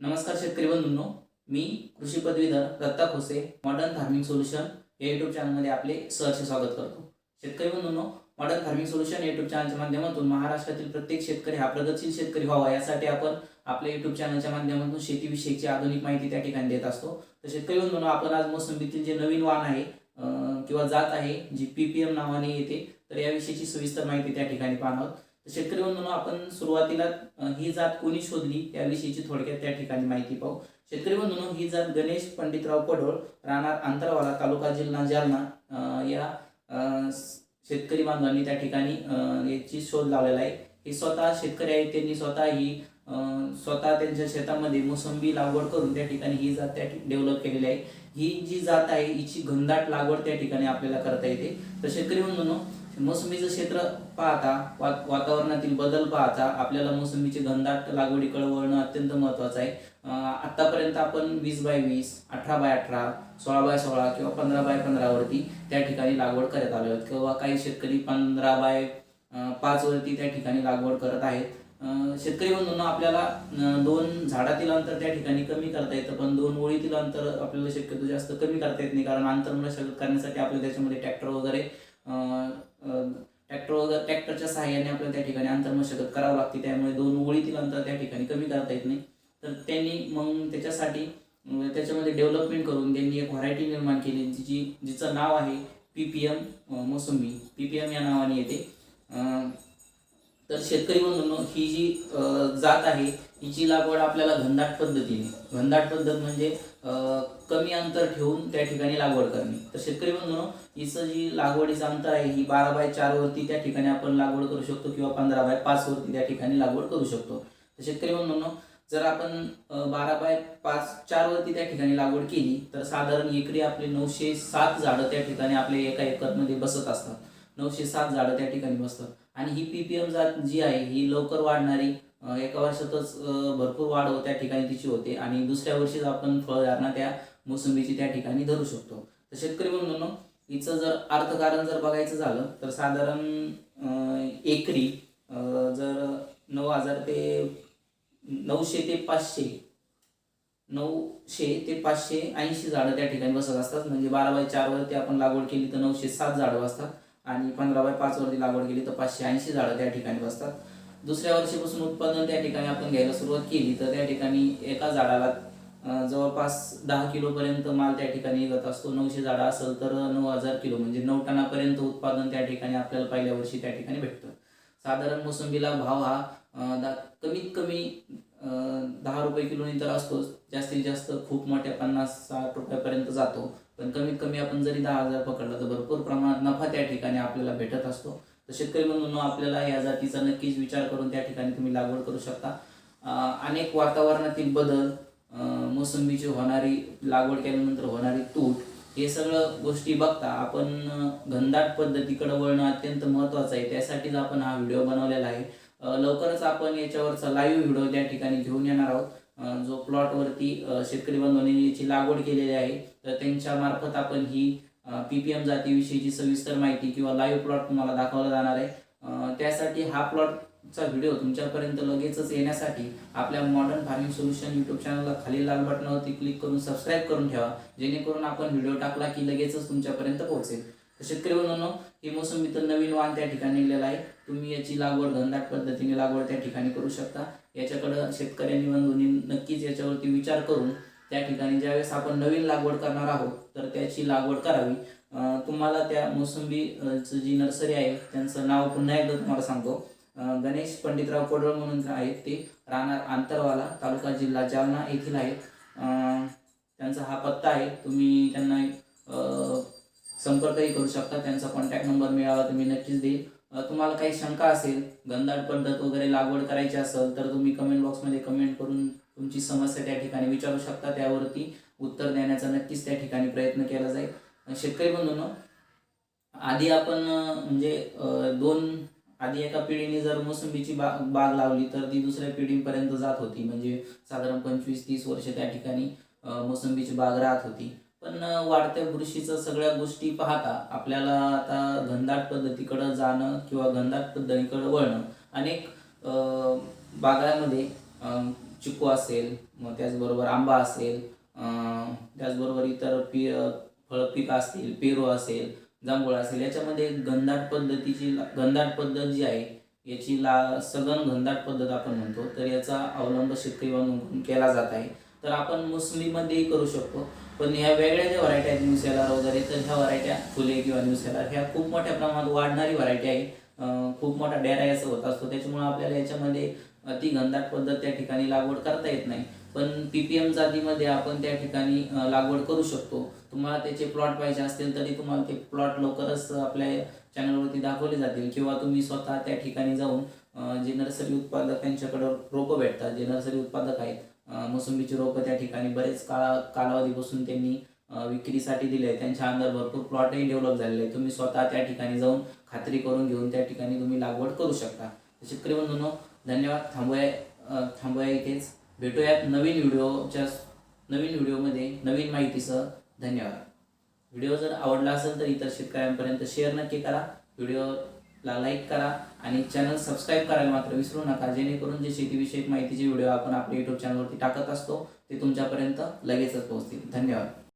नमस्कार शेतकरी बंधूंनो मी कृषी पदवीधर Datta Khose modern farming solution या युट्यूब चॅनलमध्ये आपले सहर्ष स्वागत करतो. शेतकरी बंधूंनो मॉडर्न फार्मिंग सोल्युशन युट्यूब चॅनलच्या माध्यमातून महाराष्ट्रातील प्रत्येक शेतकरी हा प्रगतशील शेतकरी व्हावा यासाठी आपण आपल्या युट्यूब चॅनलच्या माध्यमातून शेतीविषयीची आधुनिक माहिती त्या ठिकाणी देत असतो. तर शेतकरी बंधूंनो आपण आज मोसंबीतील जे नवीन वाण आहे किंवा जात आहे जी पी पी एम नावाने येते तर याविषयीची सविस्तर माहिती त्या ठिकाणी पाहणार आहोत. तर शेतकरी बंधूंनो आपण सुरुवातीला ही जात कोणी शोधली त्याविषयीची थोडक्यात त्या ठिकाणी माहिती पाहू. शेतकरी बंधूंनो ही जात गणेश पंडितराव पडोळ राहणार अंतरवाला तालुका जिल्हा जालना. या शेतकरी बांधवांनी त्या ठिकाणी याची शोध लावलेला आहे. हे स्वतः शेतकरी आहेत त्यांनी स्वतः ही स्वतः त्यांच्या शेतामध्ये मोसंबी लागवड करून त्या ठिकाणी ही जात त्या डेव्हलप केलेली आहे. ही जी जात आहे हिची घनदाट लागवड त्या ठिकाणी आपल्याला करता येते. तर शेतकरी बंधूंनो मोसंबीचं क्षेत्र पाहता वा वातावरणातील बदल पाहता आपल्याला मोसंबीची घनदाट लागवडीकडे वळणं अत्यंत महत्वाचं आहे. आत्तापर्यंत आतापर्यंत आपण वीस बाय वीस अठरा बाय अठरा सोळा बाय सोळा किंवा पंधरा बाय पंधरावरती त्या ठिकाणी लागवड करत आलो आहेत. किंवा काही शेतकरी पंधरा बाय पाचवरती त्या ठिकाणी लागवड करत आहेत. शेतकरी बंधूंना आपल्याला दोन झाडातील अंतर त्या ठिकाणी कमी करता येतं पण दोन ओळीतील अंतर आपल्याला शक्यतो जास्त कमी करता येत नाही कारण अंतर मशागत करण्यासाठी आपल्याला त्याच्यामध्ये ट्रॅक्टर वगैरे ट्रॅक्टरच्या सहाय्याने आपल्याला त्या ठिकाणी अंतर करावं लागते. त्यामुळे दोन ओळीतील अंतर त्या ठिकाणी कमी करता येत नाही. तर त्यांनी मग त्याच्यासाठी त्याच्यामध्ये डेव्हलपमेंट करून त्यांनी एक व्हरायटी निर्माण केली. जी जिचं नाव आहे P P M mosambi. P P M या नावाने येते. तर शेतकरी म्हणून ही जी जात आहे हिची लागवड आपल्याला घनदाट पद्धतीने. घनदाट पद्धत म्हणजे कमी अंतर ठेवून त्या ठिकाणी लागवड करणे. तर शेतकरी बंधूंनो हिचं जी लागवडीचं अंतर आहे ही बारा बाय चार वरती त्या ठिकाणी आपण लागवड करू शकतो किंवा पंधरा बाय पाच वरती त्या ठिकाणी लागवड करू शकतो. तर शेतकरी बंधूंनो जर आपण बारा बाय पाच चार वरती त्या ठिकाणी लागवड केली तर साधारण एकरी आपले नऊशे सात झाडं त्या ठिकाणी आपले एका एकरमध्ये बसत असतात. नऊशे सात झाडं त्या ठिकाणी बसतात. आणि ही पी पी एम जात जी आहे ही लवकर वाढणारी एका वर्षातच भरपूर वाढ त्या ठिकाणी तिची होते. आणि दुसऱ्या वर्षीच आपण फळधारणा त्या मोसंबीची त्या ठिकाणी धरू शकतो. तर शेतकरी बंधूंनो हिचं जर अर्थकारण जर बघायचं झालं तर साधारण एकरी जर नऊ हजार ते नऊशे ते पाचशे नऊशे ते पाचशे ऐंशी झाडं त्या ठिकाणी बसत असतात. म्हणजे बारा बाय चार ते आपण लागवड केली तर नऊशे सात झाडं बसतात. आणि पंधरा बाय पाच वरती लागवड केली तर पाचशे ऐंशी झाडं त्या ठिकाणी बसतात. दुसऱ्या वर्षीपासून उत्पादन त्या ठिकाणी आपण घ्यायला सुरुवात केली तर त्या ठिकाणी एका झाडाला जवळपास दहा किलोपर्यंत माल त्या ठिकाणी निघत असतो. नऊशे झाडं असेल तर नऊ हजार किलो म्हणजे नऊ टनापर्यंत उत्पादन त्या ठिकाणी आपल्याला पहिल्या वर्षी त्या ठिकाणी भेटतं. साधारण मोसंबीला भाव हा कमीत कमी दहा रुपये किलोनी तर असतोच. जास्तीत जास्त खूप मोठ्या पन्नास साठ रुपयापर्यंत जातो. पण कमीत कमी आपण जरी दहा हजार पकडला तर भरपूर प्रमाणात नफा त्या ठिकाणी आपल्याला भेटत असतो. तर शेतकरी म्हणून आपल्याला या जातीचा नक्कीच विचार करून त्या ठिकाणी तुम्ही लागवड करू शकता. अनेक वातावरणातील बदल मोसंबीची होणारी लागवड केल्यानंतर होणारी तूट हे सगळं गोष्टी बघता आपण घनदाट पद्धतीकडे वळणं अत्यंत महत्त्वाचं आहे. त्यासाठीच आपण हा व्हिडिओ बनवलेला आहे. लवकरच आपण याच्यावरचा लाईव्ह व्हिडिओ त्या ठिकाणी घेऊन येणार आहोत. जो प्लॉटवरती शेतकरी बांधवांनी याची लागवड केलेली आहे तर त्यांच्या मार्फत आपण ही पी पी एम जातीविषयीची सविस्तर माहिती किंवा लाईव्ह प्लॉट तुम्हाला दाखवला जाणार आहे. त्यासाठी हा प्लॉटचा व्हिडिओ तुमच्यापर्यंत लगेचच येण्यासाठी आपल्या मॉडर्न फार्मिंग सोल्युशन युट्यूब चॅनलला खाली लाल बटनावरती क्लिक करून सबस्क्राईब करून ठेवा जेणेकरून आपण व्हिडिओ टाकला की लगेचच तुमच्यापर्यंत पोहोचेल. तर शेतकरी बंधूंनो ही मोसंबी तर नवीन वाण त्या ठिकाणी निघलेला आहे. तुम्ही याची लागवड घनदाट पद्धतीने लागवड त्या ठिकाणी करू शकता. याच्याकडं शेतकऱ्यांनी बंधूंनी नक्कीच याच्यावरती विचार करून त्या ठिकाणी ज्यावेळेस आपण नवीन लागवड करणार आहोत तर त्याची लागवड करावी. तुम्हाला त्या मोसंबीचं जी नर्सरी आहे त्यांचं नाव पुन्हा एकदा तुम्हाला सांगतो. गणेश पंडितराव कोडळ म्हणून आहेत ते राहणार आंतरवाला तालुका जिल्हा जालना येथील आहेत. त्यांचा हा पत्ता आहे. तुम्ही त्यांना संपर्कही करू शकता. त्यांचा कॉन्टॅक्ट नंबर मिळाला तुम्ही नक्कीच देईल. तुम्हाला काही शंका असेल गंधाड पद्धत वगैरे लागवड करायची असेल तर तुम्ही कमेंट बॉक्समध्ये कमेंट करून तुमची समस्या त्या ठिकाणी विचारू शकता. त्यावरती उत्तर देण्याचा नक्कीच त्या ठिकाणी प्रयत्न केला जाईल. शेतकरी बंधूंनो आधी आपण म्हणजे दोन आधी एका पिढीने जर मोसंबीची बाग बाग लावली तर ती दुसऱ्या पिढीपर्यंत जात होती. म्हणजे साधारण पंचवीस तीस वर्ष त्या ठिकाणी मोसंबीची बाग राहत होती. पण वाढत्या बुरशीचं सगळ्या गोष्टी पाहता आपल्याला आता घनदाट पद्धतीकडं जाणं किंवा घनदाट पद्धतीकडं वळणं अनेक बागांमध्ये बागामध्ये चिकू असेल मग त्याचबरोबर आंबा असेल त्याचबरोबर इतर पी फळपीक असतील पेरू असेल जांभूळ असेल याच्यामध्ये घनदाट पद्धतीची घनदाट पद्धत जी आहे याची ला सघन घनदाट पद्धत आपण म्हणतो. तर याचा अवलंब शेतकरी म्हणून केला जात आहे. तर आपण मुसलीमध्येही करू शकतो. पण ह्या वेगळ्या ज्या व्हरायटी आहेत न्यूसेलर वगैरे तर ह्या व्हरायट्या फुले किंवा न्यूसेलर ह्या खूप मोठ्या प्रमाणात वाढणारी व्हरायटी आहे. खूप मोठा डेरा असं होत असतो. त्याच्यामुळे आपल्याला याच्यामध्ये अति घनदाट पद्धत त्या ठिकाणी लागवड करता येत नाही. पण पीपीएम जातीमध्ये आपण त्या ठिकाणी लागवड करू शकतो. तुम्हाला त्याचे प्लॉट पाहिजे असतील तरी तुम्हाला ते प्लॉट लवकरच आपल्या चॅनलवरती दाखवले जातील. किंवा तुम्ही स्वतः त्या ठिकाणी जाऊन जे नर्सरी उत्पादक त्यांच्याकडं रोपं भेटतात जे नर्सरी उत्पादक आहेत मोसंबीची रोपं त्या ठिकाणी बरेच काळा कालावधीपासून त्यांनी विक्रीसाठी दिले आहे. त्यांच्या अंदर भरपूर प्लॉटही डेव्हलप झालेले आहे तुम्ही स्वतः त्या ठिकाणी जाऊन खात्री करून घेऊन त्या ठिकाणी तुम्ही लागवड करू शकता. शेतकरी बंधूंनो धन्यवाद. थांबूया थांबूया इथेच. भेटूयात नवीन व्हिडिओच्या नवीन व्हिडिओमध्ये नवीन माहितीसह. धन्यवाद. व्हिडिओ जर आवडला असेल तर इतर शेतकऱ्यांपर्यंत शेअर नक्की करा. व्हिडिओ ला लाईक करा आणि चॅनल सबस्क्राईब करायला मात्र विसरू नका. जेणेकरून जे शेतीविषयक माहितीचे व्हिडिओ आपण आपल्या युट्यूब चॅनलवरती टाकत असतो ते तुमच्यापर्यंत लगेचच पोहोचतील. धन्यवाद.